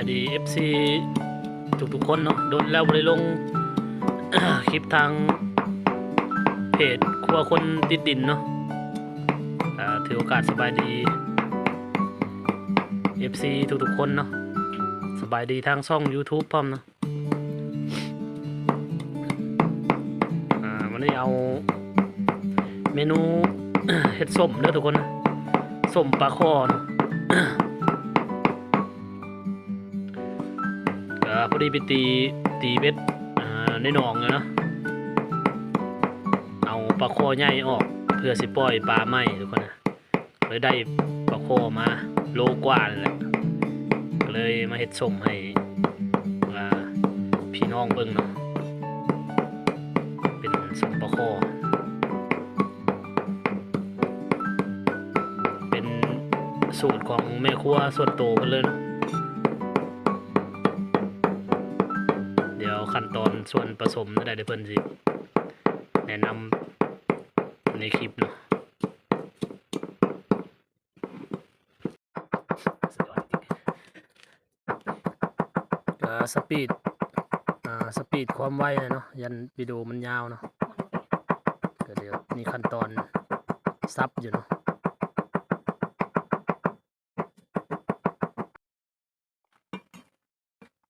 ายดี FC ทุกๆคนเนาะโดนแล้วบริลง คลิปทาง เพจครัวคนติดดินเนาะถือโอกาสสบายดี FC ทุกๆคนเนาะสบายดีทางช่อง YouTube พร้อมเนาะวันนี้เอาเมนูเห็ดส้มเด้อทุกคนนะส้มปลาคอเนาะ พอดีไปตีตีเบ็ดในหนองเลยเนาะเอาปลาคอใหญ่ออกเพื่อสิปล่อยปลาไหมทุกคนนะเลยได้ปลาคอมาโลกว่านแหละก็เลยมาเฮ็ดส้มให้พี่น้องเบิ่งเนาะเป็นส้มปลาคอเป็นสูตรของแม่ครัวส่วนโตวเพิ่นเลยเนาะ ยวขั้นตอนส่วนผสมได้เดี๋ยวเพิ่นสิ แนะนำในคลิปเนาะก็สปีดอ่าสปีดความไวเลยเนาะยันวิดีโอมันยาวเนาะก็เดี๋ยวมีขั้นตอนซับอยู่เนาะ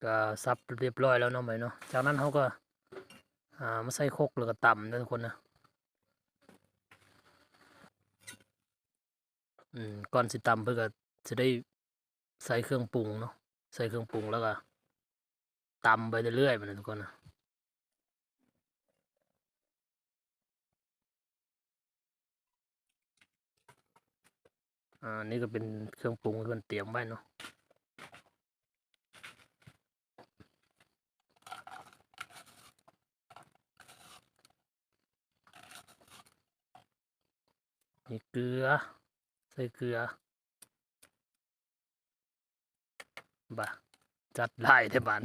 ก็ซับเรียบร้อยแล้วเนาะไหมเนาะจากนั้นเขาก็อ่ามาใส่โคกแล้วก็ต่ำนะทุกคนนะอืมก่อนสิตำเพื่อก็จะได้ใส่เครื่องปรุงเนาะใส่เครื่องปรุงแล้วก็ตำไปเรื่อยๆไปนะทุกคนนะอ่านี่ก็เป็นเครื่องปรุงที่มันเตรียมไว้เนาะ มีเกลือ ใส่เกลือบ่าจัดไล่ได้บ้าน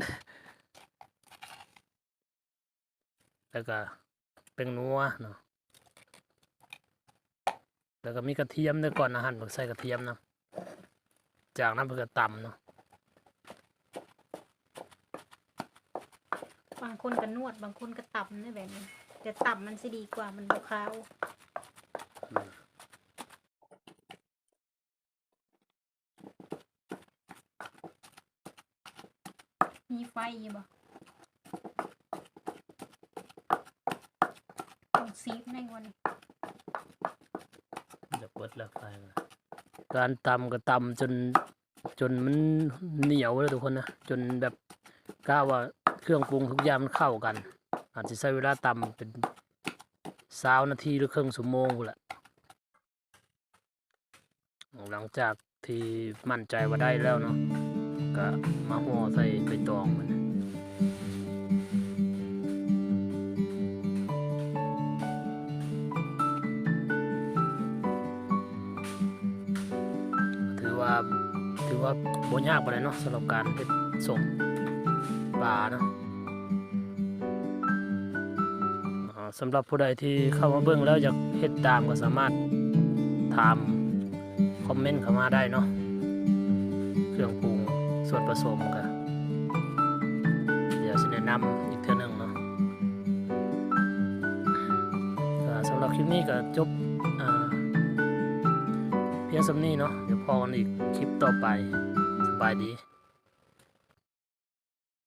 แล้วก็เป็นนัวเนาะแล้วก็มีกระเทียมด้วยก่อนอาหารผมใส่กระเทียมนะจากนั้นเพื่อตำเนาะบางคนก็นวดบางคนก็ตับนี่แบบนี้แต่ตับมันสิดีกว่ามันบ่คาว มีไฟบ่ต้องซีฟในวันนี้จะเปิดแล้วไฟมาการตำก็ตำจน จนมันเหนียวเลยทุกคนนะ จนแบบกล้าว่าเครื่องปรุงทุกอย่างมันเข้ากัน อาจจะใช้เวลาตำเป็นสาวนาทีหรือครึ่งชั่วโมงกูแหละหลังจากที่มั่นใจว่าได้แล้วเนาะ ก็มาห่อใส่ใบตองมันถือว่าถือว่าบ่ยากไปเลยเนาะสำหรับการเฮ็ดส่งปลาเนาะสำหรับผู้ใดที่เข้ามาเบิ่งแล้วอยากเฮ็ดตามก็สามารถถามคอมเมนต์เข้ามาได้เนาะเครื่องปรุง ส่วนผสมก็เดี๋ยวสิแนะนำอีกเท่าหนึงเนาะสำหรับคลิปนี้ก็จบเพียงสำนี้เนาะเดี๋ยวพอกันอีกคลิปต่อไปสบายดี